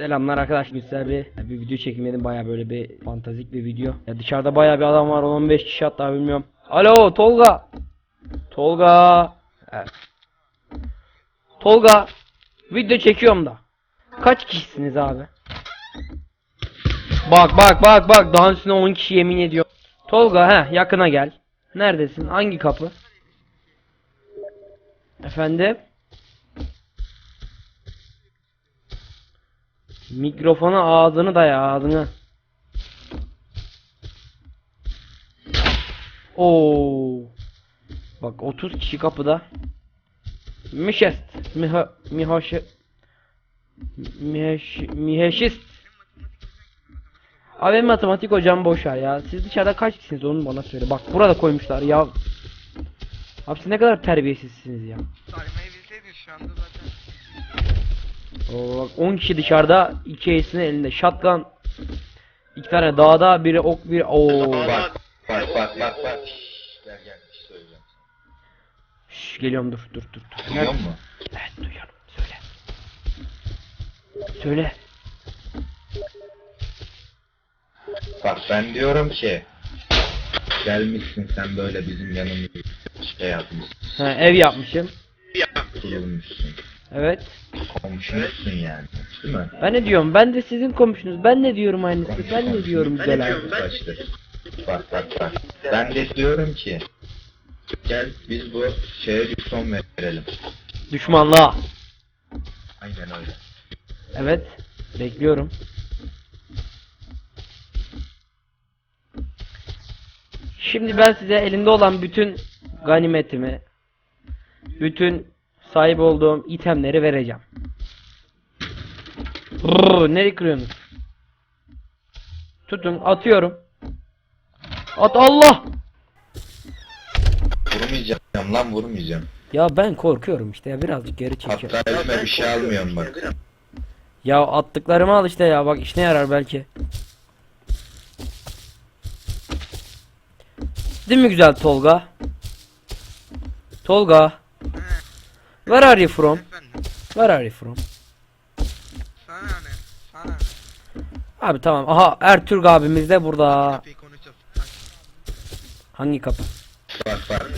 Selamlar arkadaşlar güzel bir, bir video çekmedim baya böyle bir fantastik bir video. Ya dışarıda baya bir adam var 15 kişi hatta bilmiyorum. Alo Tolga. Tolga. Evet. Tolga. Video çekiyorum da. Kaç kişisiniz abi? Bak bak bak bak daha üstüne 10 kişi yemin ediyor. Tolga he yakına gel. Neredesin? Hangi kapı? Efendim? Mikrofona ağzını daya ağzını. Oo. Bak 30 kişi kapıda. Mişest. Miha mihoş miheş miheşist. Abi matematik hocam boş ver ya. Siz dışarıda kaç kişisiniz onu bana söyle. Bak burada koymuşlar ya. Abi siz ne kadar terbiyesizsiniz ya. Saymayı bilseydin şu anda zaten. Oo, bak 10 kişi dışarıda, iki ace'in elinde shotgun. iki tane dağda, biri ok, biri oo. Bak bak bak bak bak. Şşş, Gel gel bir şey söyleyeceğim. Şş, geliyorum dur dur dur dur. Duyuyor musun? Evet duyuyorum. Söyle. Söyle. Bak ben diyorum ki gelmişsin sen böyle bizim yanımızda şey yapmışsın. Ha, ev yapmışım. Kurulmuşsun. Evet. Komşumuzsun yani. Değil mi? Ben ne diyorum? Ben de sizin komşunuz. Ben ne diyorum aynısı? Ben ne diyorum güzel abi? Saçtır. Bak bak bak. Ben de diyorum ki gel biz bu şeye bir son verelim. Düşmanlığa. Aynen öyle. Evet. Bekliyorum. Şimdi ben size elimde olan bütün ganimetimi, bütün sahip olduğum itemleri vereceğim. Brrr, nereye kırıyorsunuz? Tutun, atıyorum. At Allah! Vurmayacağım lan vurmayacağım. Ya ben korkuyorum işte ya birazcık geri çekiyorum. Hatta elime bir şey almıyorum bak. Ya attıklarımı al işte ya bak işine yarar belki. Değil mi güzel Tolga? Tolga. Where are you from? Where are you from? Abi tamam. Aha Ertürk abimiz de burada. Kapıyı. Hangi kapı? Bak bak.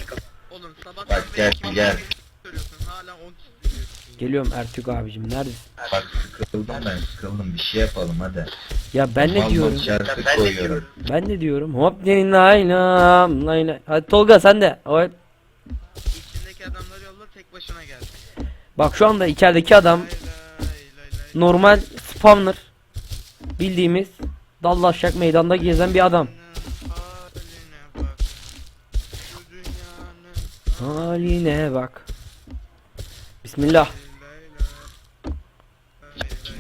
Oğlum sabah Bak, gel, gel. Söylüyorsun hala 10 kişi söylüyorsun. Geliyorum Ertürk abicim neredesin? Bak sıkıldım ben sıkıldım bir şey yapalım hadi. Ya ben ne Mal diyorum? mal şarkı koyuyorum. Ben ne diyorum? Hop denin laylam layla. Hadi Tolga sen de. Hop. İçindeki adamları yolla tek başına gel. Bak şu anda içerideki adam Lay lay lay lay. normal spawner bildiğimiz dallaşacak meydanda gezen bir adam. Haline bak. Bismillah.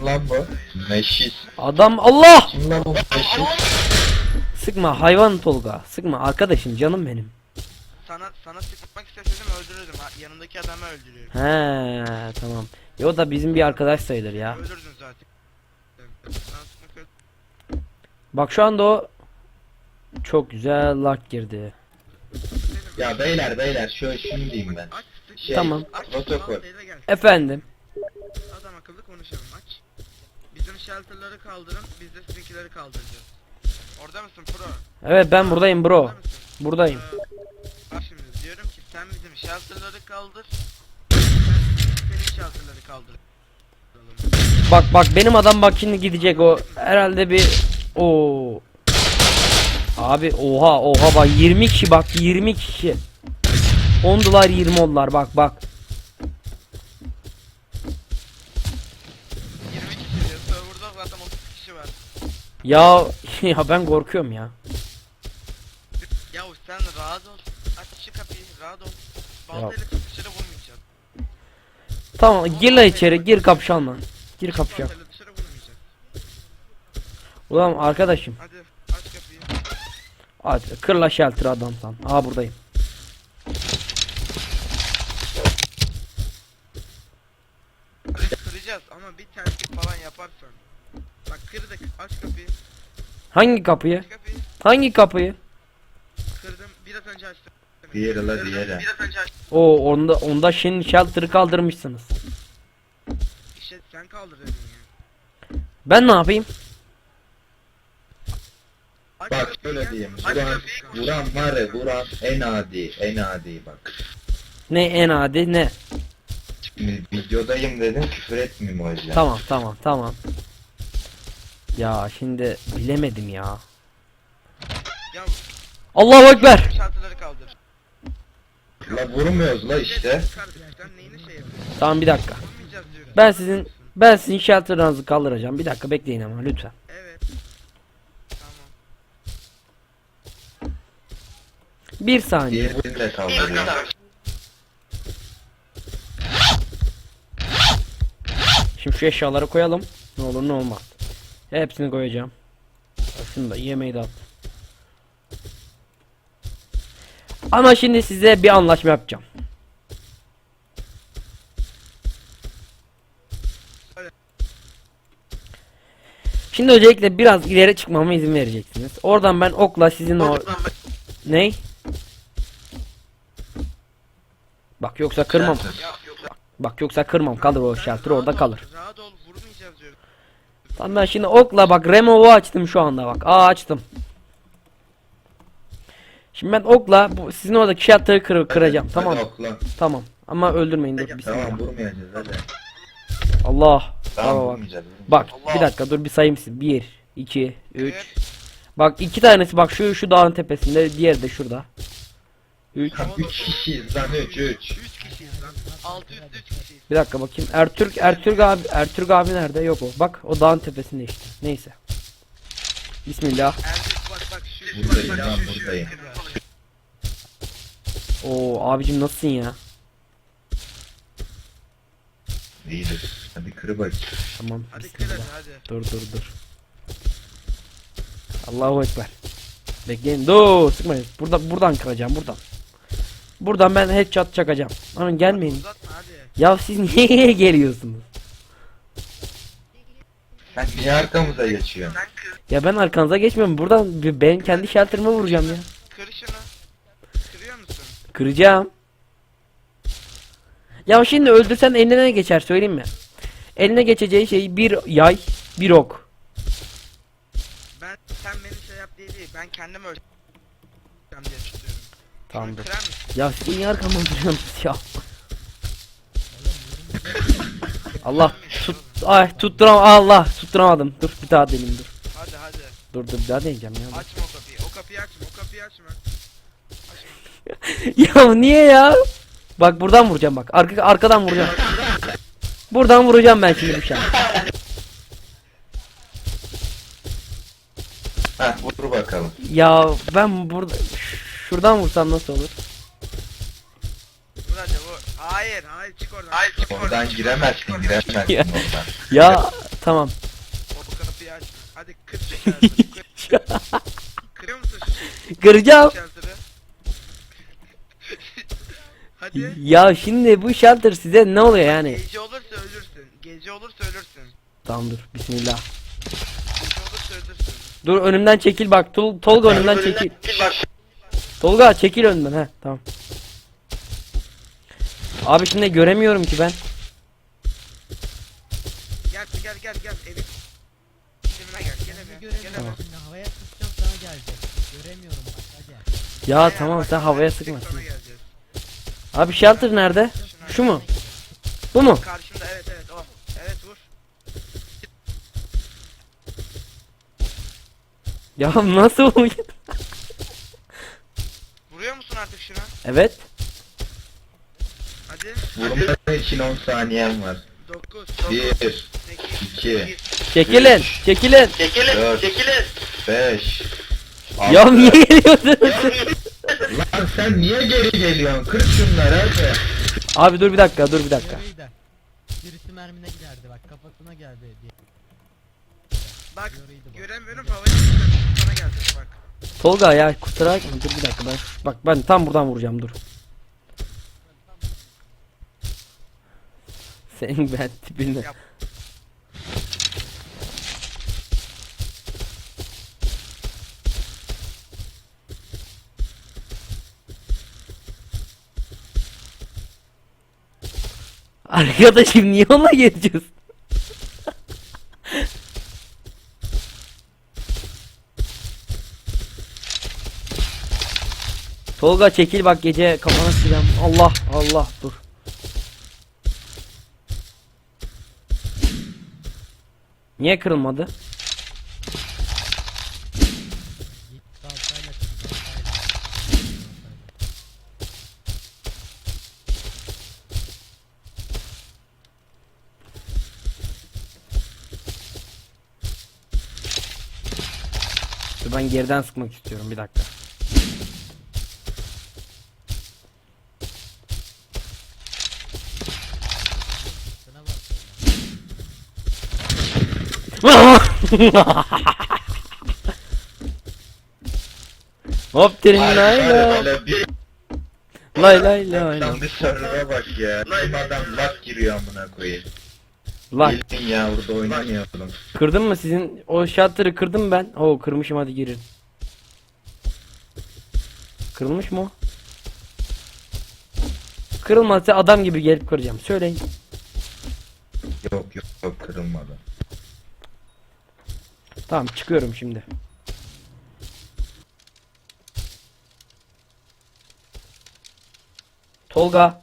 Lan bu? Meşis. Adam Allah! Kim lan bu meşis? Sıkma hayvan Tolga. Sıkma arkadaşım canım benim. Sana sana sıkmak isteseydim öldürürdüm. Ha, yanındaki adamı öldürüyorum. He tamam. Ya o da bizim bir arkadaş sayılır ya. Öldürdün zaten. Bak şu anda o çok güzel lak girdi. Ya beyler beyler şöyle şunu diyeyim ben. Şey, Tamam. Protokol. Efendim. Adam akıllı konuşalım aç. Bizim shelter'ları kaldırın, biz de sizinkileri kaldıracağız. Orada mısın pro? Evet ben buradayım bro. Orada mısın? Buradayım. Ee, bak şimdi diyorum ki sen bizim shelter'ları kaldır. Ben senin shelter'ları kaldır. Bak bak benim adam bak şimdi gidecek o. Herhalde bir o. Abi oha oha bak 20 kişi bak 20 kişi. 10 dolar 20 oldular bak bak. 20 kişi. Server'da zaten 30 kişi var. Ya ya ben korkuyorum ya. Yahu sen rahat ol. Aç şu kapıyı rahat ol. Baltayla dışarı vurmayacağız. Tamam gir lan içeri gir kapışalım lan. Gir kapışalım. Ulan arkadaşım. Hadi aç kapıyı. Hadi kırla shelter adamsan. Aa buradayım. Hadi kıracağız ama bir terslik falan yaparsan. Bak kırdık aç kapıyı. Hangi kapıyı? Aç kapıyı. Hangi kapıyı? Kırdım biraz önce açtım. Diğeri la Kırdım, diğeri. Biraz önce açtım. O onda onda şimdi shelter'ı kaldırmışsınız. İşte sen kaldır dedin ya. Ben ne yapayım? Bak şöyle diyeyim. Aç Vuran, kapıyı. vuran var ya vuran en adi. En adi bak. Ne en adi ne? Şimdi videodayım dedim küfür etmeyeyim o yüzden. Tamam tamam tamam. Ya şimdi bilemedim ya. Ya Allahu Ekber. kaldır. La vurmuyoruz la işte. Kardeşten neyini şey yapıyorsun? Tamam bir dakika. Ben sizin ben sizin shelter'ınızı kaldıracağım. Bir dakika bekleyin ama lütfen. Evet. Tamam. Bir saniye. Diğerini de kaldırıyor. Şimdi şu eşyaları koyalım. Ne olur ne olmaz. Hepsini koyacağım. Şunu da yemeği de at. Ama şimdi size bir anlaşma yapacağım. Şimdi öncelikle biraz ileri çıkmama izin vereceksiniz. Oradan ben okla sizin o... Ney? Bak yoksa kırmam. Bak yoksa kırmam kalır o shelter orada kalır. Rahat ol vurmayacağız diyorum. Tamam ben şimdi okla bak remove'u açtım şu anda bak. Aa açtım. Şimdi ben okla bu sizin oradaki shelter'ı kır, kıracağım. Hadi Tamam. okla. Tamam. Ama öldürmeyin dur. Bir Tamam vurmayacağız hadi. Allah. Tamam bak. Bak Allah. bir dakika dur bir sayayım size. 1 2 3 Evet. Bak iki tanesi bak şu şu dağın tepesinde, diğeri de şurada. 3 Lan 3 kişiyiz lan 3 3. 3 kişiyiz lan. 6 üstü 3 kişiyiz. Bir dakika bakayım. Ertürk Ertürk abi Ertürk abi nerede? Yok o. Bak o dağın tepesinde işte. Neyse. Bismillah. Erkek bak bak şu şu Buradayım lan, buradayım. Oo abicim nasılsın ya? İyidir. Hadi kır bak. Tamam. Hadi kır Bismillah. hadi. Dur dur dur. Allahu ekber. Bekleyin. Dur sıkmayın. Burada buradan kıracağım buradan. Buradan ben headshot çakacağım. Aman gelmeyin. Uzatma hadi. Ya siz niye geliyorsunuz? Sen niye arkamıza geçiyorsun? Sen kır. Ya ben arkanıza geçmiyorum. Buradan bir- ben kendi shelter'ıma vuracağım ya. Kır şunu. Kırıyor musun? Kıracağım. Ya şimdi öldürsen eline ne geçer söyleyeyim mi? Eline geçeceği şey bir yay, bir ok. Ben sen beni şey yap diye değil. Ben kendim öleceğim diye düşünüyorum. Tamamdır. Ya siz niye arkamdan duruyorsunuz ya? Allah tut ay tutturam Allah tutturamadım. Dur bir daha deneyim dur. Hadi hadi. Dur dur bir daha deneyeceğim ya. Açma o kapıyı. O kapıyı açma. O kapıyı açma. ya niye ya? Bak buradan vuracağım bak. Arka arkadan vuracağım. Buradan vuracağım ben şimdi bir şey. Heh vur bakalım. Ya ben burada şuradan vursam nasıl olur? Hadi vur. Hayır hayır çık oradan. Hayır çık Oradan giremezsin giremezsin Ya. oradan. Ya tamam. O kapıyı açma. Hadi kır şu. Kırıyor musun şu şeyi? Kıracağım. şaltırı? hadi. Ya şimdi bu shelter size ne oluyor yani? Gece olursa ölürsün. Gece olursa ölürsün. Tamam dur bismillah. Gece olursa ölürsün. Dur önümden çekil bak. Tol Tolga önümden çekil. Tolga çekil önümden he tamam. Abi şimdi göremiyorum ki ben. Gel gel gel gel evin gel. Tamam. Şimdi havaya sıkacağım sana gelecek. Göremiyorum bak hadi. Ya Aynen, tamam bak, sen havaya sıkma. geleceğiz. Abi shelter nerede? Şu mu? Bu mu? Karşımda evet evet o. Evet vur. Ya nasıl oluyor? Artık şuna? Evet. Hadi. Vurman için 10 saniyen var. 9, 1, 8, 2, Çekilin. Çekilin. 4, 5. Ya niye geliyorsunuz? Lan sen niye geri geliyorsun? Kır şunları hadi. Abi dur bir dakika dur bir dakika. Yarayı da. Birisi mermine giderdi bak kafasına geldi diye. Bak göremiyorum havaya. Sana gelecek bak. Tolga ya kusura bakma dur bir dakika ben. Bak ben tam buradan vuracağım dur. Senin ben tipini. Yap. Arkadaşım niye ona geçiyorsun? Tolga çekil bak gece kafana silem. Allah Allah dur. Niye kırılmadı? Ben geriden sıkmak istiyorum bir dakika. Şuna bak. Hop derin Ay, lay lay. Lay lay lay lay. Bir server'a bak ya. Adam lak giriyor amına koyayım. Lan Gelin ya burada oynamayalım. kırdın mı sizin o shutter'ı kırdım ben. Oo kırmışım hadi girin. Kırılmış mı o? Kırılmazsa adam gibi gelip kıracağım. Söyleyin. Yok yok yok kırılmadı. Tamam çıkıyorum şimdi. Tolga.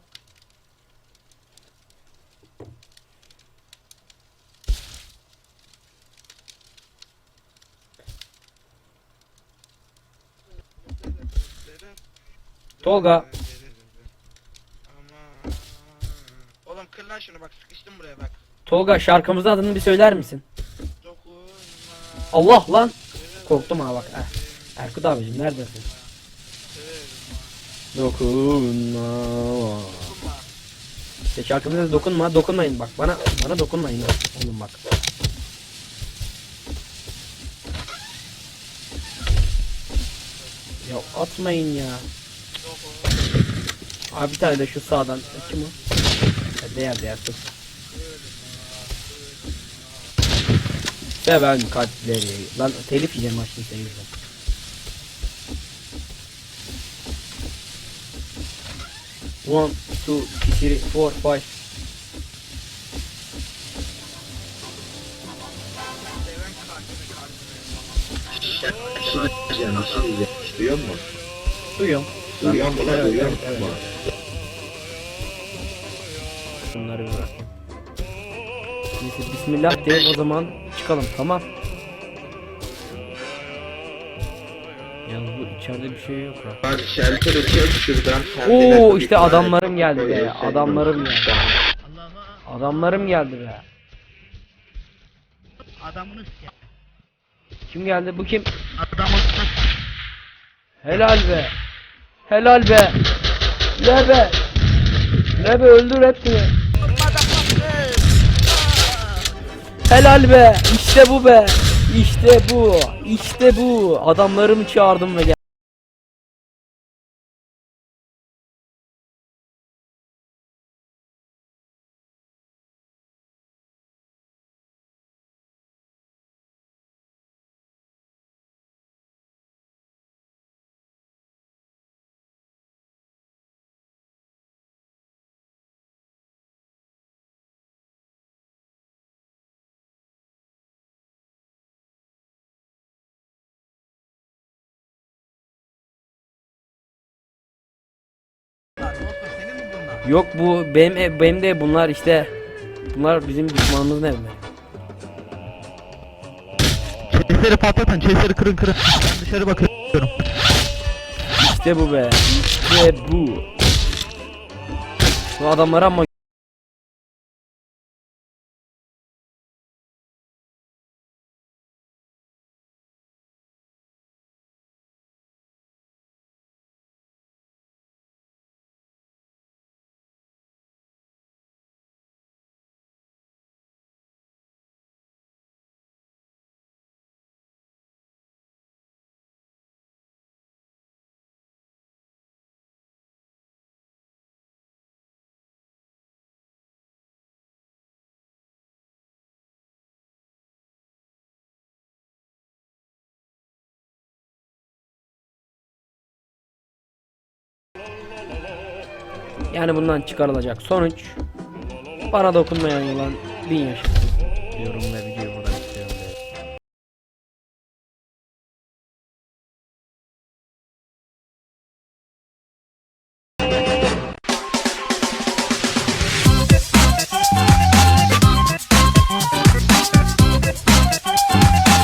Tolga. Oğlum kır lan şunu bak sıkıştım buraya bak. Tolga şarkımızın adını bir söyler misin? Allah lan. Korktum ha bak. Eh. Erkut abicim neredesin? Dokunma. İşte şarkımıza dokunma, dokunmayın bak. Bana bana dokunmayın oğlum bak. Ya atmayın ya. Abi bir tane de şu sağdan. Kim o? Değer değer sus. Seven kalpleri. Lan telif yiyeceğim maçını seyirden. One, two, three, four, five. Şey diyeceğim. Duyuyor musun? Duyuyorum. Duyuyor musun? Evet, Duyuyor musun? evet. Bunları. Neyse bismillah diyelim o zaman çıkalım tamam. Yalnız bu içeride bir şey yok ha. Bak shelter'ı çek şuradan. kendine Oo işte adamlarım geldi be. şey Adamlarım geldi. Adamlarım geldi be. adamını s**. Kim geldi? Bu kim? Adamını. Helal be. Helal be. Ne be? Ne be öldür hepsini. Helal be. İşte bu be. İşte bu. İşte bu. Adamlarımı çağırdım ve gel. Yok bu benim ev- benim de bunlar işte bunlar bizim düşmanımızın evleri. Chestleri patlatın, chestleri kırın kırın. Ben dışarı bakıyorum. İşte bu be. İşte bu. Bu adamlara ama yani bundan çıkarılacak sonuç bana dokunmayan yılan bin yaşasın diyorum ve